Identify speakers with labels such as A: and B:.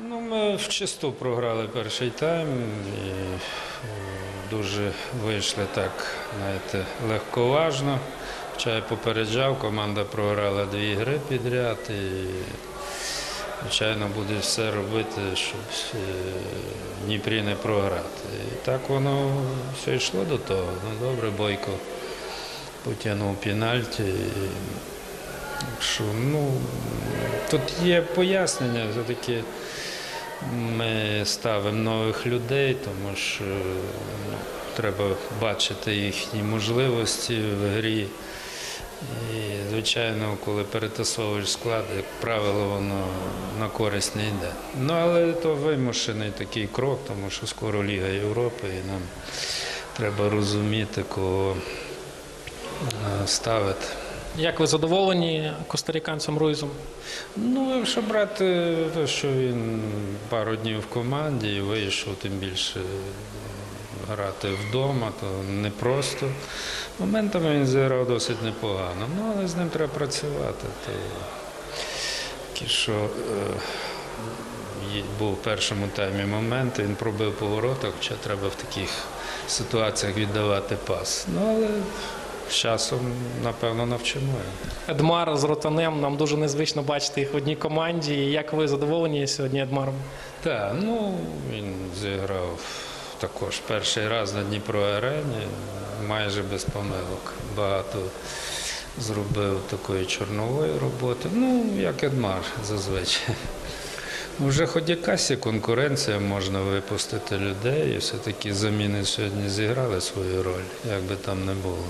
A: Ну, ми вчисту програли перший тайм і е, дуже вийшли так, знаєте, легковажно. Хоча я попереджав, команда програла дві гри підряд і, звичайно, буде все робити, щоб е, Дніпрі не програти. І так воно все йшло до того. Ну, добре, Бойко потягнув пенальті. І, що, ну, тут є пояснення, все-таки ми ставимо нових людей, тому що ну, треба бачити їхні можливості в грі. І, звичайно, коли перетасовуєш склад, як правило, воно на користь не йде. Ну, але то вимушений такий крок, тому що скоро Ліга Європи, і нам треба розуміти, кого е, ставити.
B: Як ви задоволені костаріканцем Руїзом?
A: Ну, якщо брати те, що він пару днів в команді і вийшов, тим більше грати вдома, то непросто. Моментами він зіграв досить непогано. Ну, але з ним треба працювати. То, що е, був в першому таймі момент, він пробив по хоча треба в таких ситуаціях віддавати пас. Ну, але з часом, напевно, навчимо.
B: Едмар з Ротанем. Нам дуже незвично бачити їх в одній команді. Як ви задоволені сьогодні Едмаром?
A: Так, ну він зіграв також перший раз на Дніпро арені, майже без помилок. Багато зробив такої чорнової роботи. Ну, як Едмар зазвичай. Вже хоч якась конкуренція можна випустити людей, і все-таки заміни сьогодні зіграли свою роль, як би там не було.